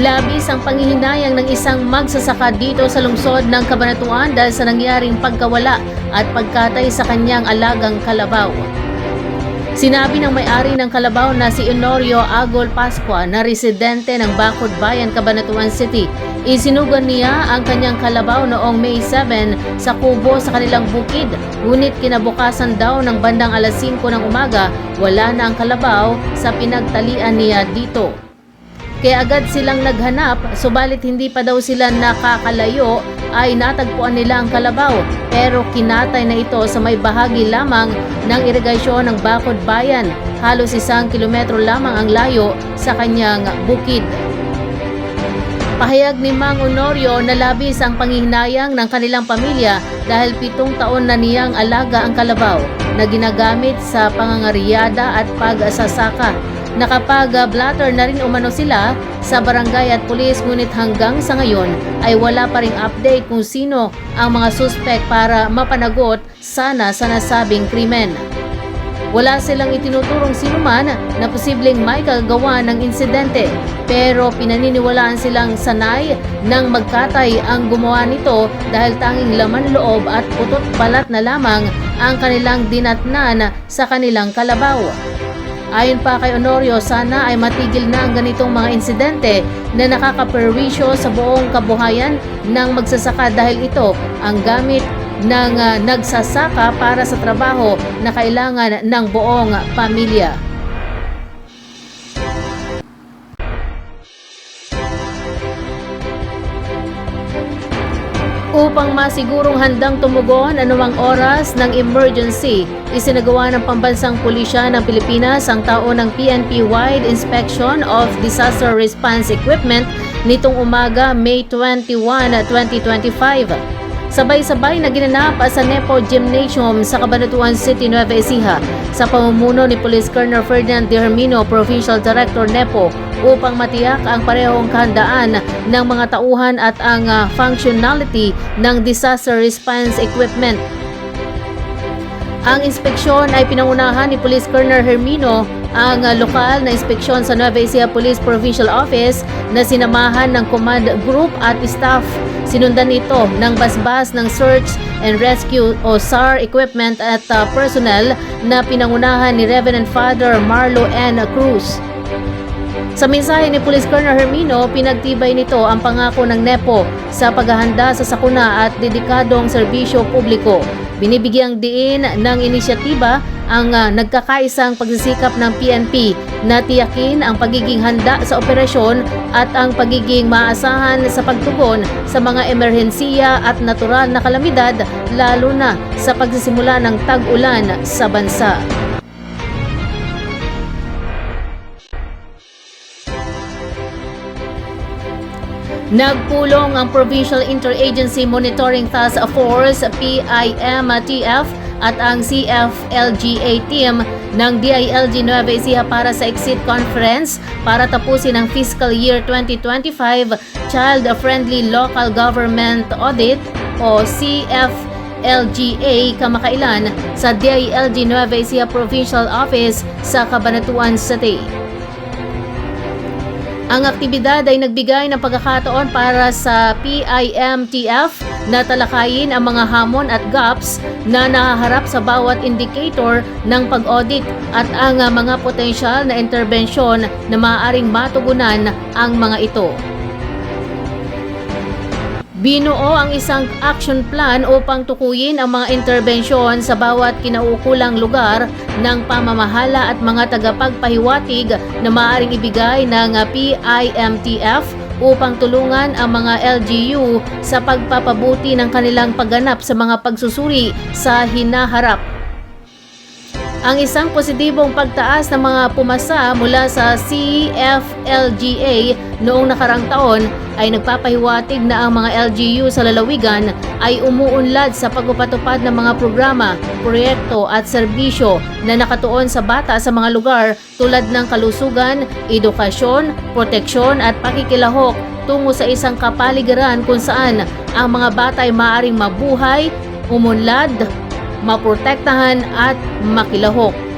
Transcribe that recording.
Labis ang panghihinayang ng isang magsasaka dito sa lungsod ng Cabanatuan dahil sa nangyaring pagkawala at pagkatay sa kanyang alagang kalabaw. Sinabi ng may-ari ng kalabaw na si Honorio Agol Pascua na residente ng Bacod Bayan, Cabanatuan City. Isinugan niya ang kanyang kalabaw noong May 7 sa kubo sa kanilang bukid. Ngunit kinabukasan daw ng bandang alas 5 ng umaga, wala na ang kalabaw sa pinagtalian niya dito. Kaya agad silang naghanap, subalit hindi pa daw sila nakakalayo ay natagpuan nila ang kalabaw pero kinatay na ito sa may bahagi lamang ng irigasyon ng Bacod Bayan. Halos isang kilometro lamang ang layo sa kanyang bukid. Pahayag ni Mang Honorio na labis ang panghihinayang ng kanilang pamilya dahil pitong taon na niyang alaga ang kalabaw na ginagamit sa pangangaryada at pagsasaka. Nakapag-blatter na rin umano sila sa barangay at pulis ngunit hanggang sa ngayon ay wala pa ring update kung sino ang mga suspect para mapanagot sana sa nasabing krimen. Wala silang itinuturong sinuman na posibleng may kagagawa ng insidente pero pinaniniwalaan silang sanay ng magkatay ang gumawa nito dahil tanging laman loob at putot balat na lamang ang kanilang dinatnan sa kanilang kalabaw. Ayon pa kay Honorio, sana ay matigil na ang ganitong mga insidente na nakakaperwisyo sa buong kabuhayan ng magsasaka dahil ito ang gamit ng ah, nagsasaka para sa trabaho na kailangan ng buong pamilya. Upang masigurong handang tumugon anumang oras ng emergency, isinagawa ng Pambansang Pulisya ng Pilipinas ang taon ng PNP Wide Inspection of Disaster Response Equipment nitong umaga May 21, 2025. Sabay-sabay na ginanap sa Nepo Gymnasium sa Cabanatuan City, Nueva Ecija sa pamumuno ni Police Colonel Ferdinand De Hermino, Provincial Director Nepo, upang matiyak ang parehong kahandaan ng mga tauhan at ang ah, functionality ng disaster response equipment. Ang inspeksyon ay pinangunahan ni Police Colonel Hermino ang uh, lokal na inspeksyon sa Nueva Ecija Police Provincial Office na sinamahan ng command group at staff. Sinundan ito ng basbas ng search and rescue o SAR equipment at uh, personnel na pinangunahan ni Reverend Father Marlo N. Cruz. Sa mensahe ni Police Colonel Hermino, pinagtibay nito ang pangako ng NEPO sa paghahanda sa sakuna at dedikadong serbisyo publiko. Binibigyang diin ng inisyatiba ang ah, nagkakaisang pagsisikap ng PNP na tiyakin ang pagiging handa sa operasyon at ang pagiging maasahan sa pagtugon sa mga emerhensiya at natural na kalamidad lalo na sa pagsisimula ng tag-ulan sa bansa. Nagpulong ang Provincial Interagency Monitoring Task Force PIMTF at ang CFLGA team ng DILG Nueva Ecija para sa exit conference para tapusin ang fiscal year 2025 Child-Friendly Local Government Audit o CFLGA kamakailan sa DILG Nueva Ecija Provincial Office sa Cabanatuan City. Ang aktibidad ay nagbigay ng pagkakataon para sa PIMTF na talakayin ang mga hamon at gaps na nahaharap sa bawat indicator ng pag-audit at ang mga potensyal na interbensyon na maaaring matugunan ang mga ito. Binuo ang isang action plan upang tukuyin ang mga interbensyon sa bawat kinaukulang lugar ng pamamahala at mga tagapagpahiwatig na maaaring ibigay ng PIMTF upang tulungan ang mga LGU sa pagpapabuti ng kanilang pagganap sa mga pagsusuri sa hinaharap. Ang isang positibong pagtaas ng mga pumasa mula sa CFLGA noong nakarang taon ay nagpapahiwatig na ang mga LGU sa lalawigan ay umuunlad sa pagpapatupad ng mga programa, proyekto at serbisyo na nakatuon sa bata sa mga lugar tulad ng kalusugan, edukasyon, proteksyon at pakikilahok tungo sa isang kapaligiran kung saan ang mga bata ay maaaring mabuhay, umunlad, maprotektahan at makilahok.